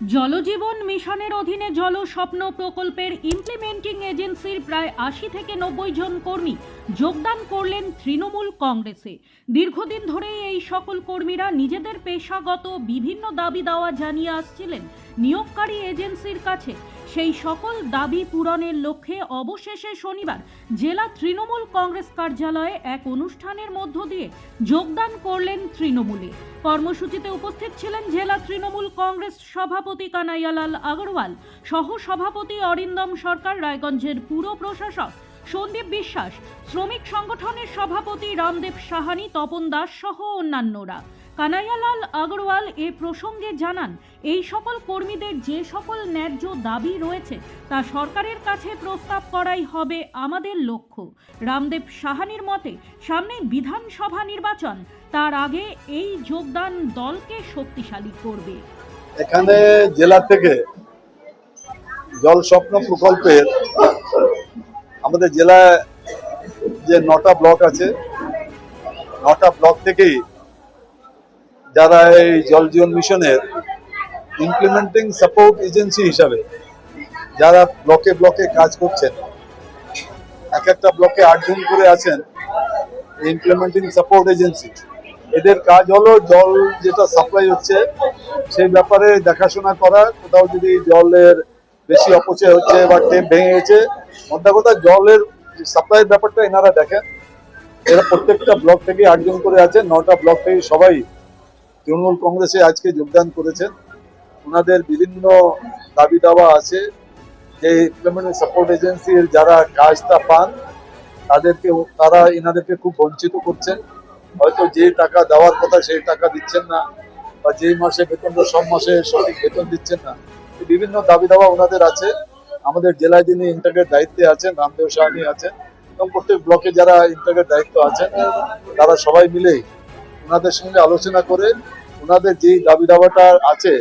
জলজীবন মিশনের অধীনে জল স্বপ্ন প্রকল্পের ইমপ্লিমেন্টিং এজেন্সির প্রায় আশি থেকে নব্বই জন কর্মী যোগদান করলেন তৃণমূল কংগ্রেসে। দীর্ঘদিন ধরেই এই সকল কর্মীরা নিজেদের পেশাগত বিভিন্ন দাবি দাওয়া জানিয়ে আসছিলেন নিয়োগকারী এজেন্সির কাছে। সেই সকল দাবি পূরণের লক্ষ্যে অবশেষে শনিবার জেলা তৃণমূল কংগ্রেস কার্যালয়ে এক অনুষ্ঠানের মধ্য দিয়ে যোগদান করলেন তৃণমূলে। কর্মসূচিতে উপস্থিত ছিলেন জেলা তৃণমূল কংগ্রেস সভাপতি কানাইয়ালাল আগরওয়াল সহ সভাপতি অরিন্দম সরকার, রায়গঞ্জের পুর প্রশাসক সন্দীপ বিশ্বাস, শ্রমিক সংগঠনের সভাপতি রামদেব সাহানি, তপন দাস সহ অন্যান্যরা। কানাইয়ালাল আগরওয়াল এ প্রসঙ্গে জানান, এই সকল কর্মীদের যে সকল ন্যায্য দাবি রয়েছে তা সরকারের কাছে প্রস্তাব করাই হবে আমাদের লক্ষ্য। রামদেব সাহানির মতে, সামনে বিধানসভা নির্বাচন, তার আগে এই যোগদান দলকে শক্তিশালী করবে। এখানে জেলা থেকে জল স্বপ্ন প্রকল্পের আমাদের জেলায় যে নটা ব্লক আছে, নটা ব্লক থেকেই যারা এই জল জীবন মিশনের ইমপ্লিমেন্টিং সাপোর্ট এজেন্সি হিসাবে যারা ব্লকে ব্লকে কাজ করছেন, এক একটা ব্লকে আটজন করে আছেন ইমপ্লিমেন্টিং সাপোর্ট এজেন্সি এদের কাজ হলো জল যেটা সাপ্লাই হচ্ছে, সেই ব্যাপারে দেখাশোনা করা। কোথাও যদি জলের বেশি অপচয় হচ্ছে বা টেপ ভেঙে গেছে মোদ্দা কথা জলের সাপ্লাইয়ের ব্যাপারটা এনারা দেখেন। এরা প্রত্যেকটা ব্লক থেকে আটজন করে আছেন, নটা ব্লক থেকে সবাই তৃণমূল কংগ্রেসে আজকে যোগদান করেছেন। ওনাদের বিভিন্ন দাবি দাওয়া আছে যে ইমপ্লিমেন্ট সাপোর্ট এজেন্সির যারা কাজটা পান, তাদেরকে তারা এনাদেরকে খুব বঞ্চিত করছেন। হয়তো যে টাকা দেওয়ার কথা সেই টাকা দিচ্ছেন না বা যেই মাসে বেতন দেয় সব মাসে সঠিক বেতন দিচ্ছেন না। বিভিন্ন দাবি দাওয়া ওনাদের আছে। আমাদের জেলায় যিনি ইন্টার্গেট দায়িত্বে আছেন, রামদেব সাহানি আছেন এবং প্রত্যেক ব্লকে যারা ইন্টার্গেট দায়িত্ব আছেন, তারা সবাই মিলেই ওনাদের সঙ্গে আলোচনা করে ওনাদের যেই দাবি দাওয়াটা আছে,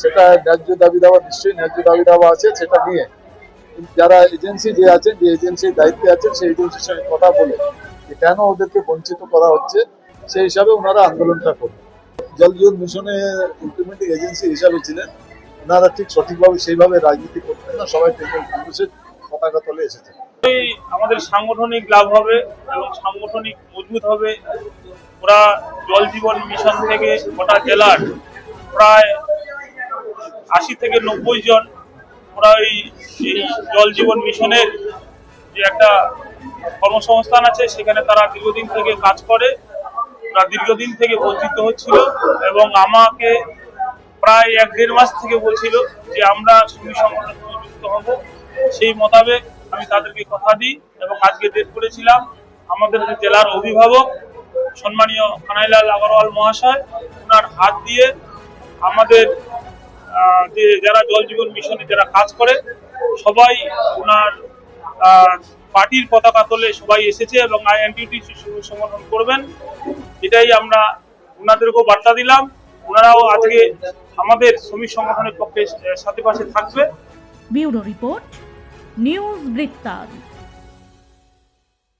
সেটা ন্যায্য দাবি দাওয়া নিশ্চয়ই ন্যায্য দাবি দাওয়া আছে, সেটা নিয়ে। যারা এজেন্সি যে আছেন, যে এজেন্সির দায়িত্বে আছেন, সেই এজেন্সির সঙ্গে কথা বলে যে কেন ওদেরকে বঞ্চিত করা হচ্ছে, সেই হিসাবে ওনারা আন্দোলনটা করবেন। জল জীবন মিশনে ইমপ্লিমেন্টিং এজেন্সি হিসাবে ছিলেন। ওনারা ঠিক সঠিকভাবে সেইভাবে রাজনীতি করতেন না, সবাই তৃণমূল কংগ্রেসের পতাকা তলে এসেছেন আমাদের সাংগঠনিক লাভ হবে এবং সাংগঠনিক মজবুত হবে। ওরা জল জীবন মিশন থেকে গোটা জেলার প্রায় আশি থেকে নব্বই জন ওরা এই জল জীবন মিশনের যে একটা কর্মসংস্থান আছে, সেখানে তারা দীর্ঘদিন থেকে কাজ করে ওরা দীর্ঘদিন থেকে বঞ্চিত হচ্ছিল এবং আমাকে প্রায় এক দেড় মাস থেকে বলছিল যে আমরা শ্রমিক সংগঠনের যুক্ত হব। সেই মোতাবেক আমি তাদেরকে কথা দিই এবং আজকে ডেট করেছিলাম। আমাদের জেলার অভিভাবক সম্মানীয় কানাইলাল আগরওয়াল মহাশয় ওনার হাত দিয়ে আমাদের যে যারা জল জীবন মিশনে যারা কাজ করে, সবাই ওনার পার্টির পতাকা তোলে সবাই এসেছে এবং আইএনটিটি সমর্থন করবেন। এটাই আমরা ওনাদেরকেও বার্তা দিলাম। ওনারাও আজকে আমাদের শ্রমিক সংগঠনের পক্ষে সাথে পাশে থাকবে। ব্যুরো রিপোর্ট, নিউজ বৃত্তান্ত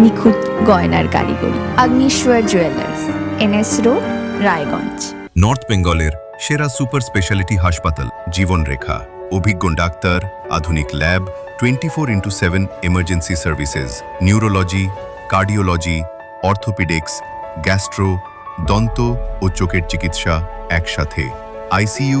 নিখুঁত গয়নার কারিগরি। Agneshwar jewellers NS road Raiganj. North বেঙ্গলের সেরা সুপার স্পেশালিটি হাসপাতাল, জীবনরেখা। অভিজ্ঞ ডাক্তার, আধুনিক lab twenty four into seven emergency services neurology cardiology orthopaedics gastro দন্ত ও চোখের চিকিৎসা একসাথে। আইসিইউ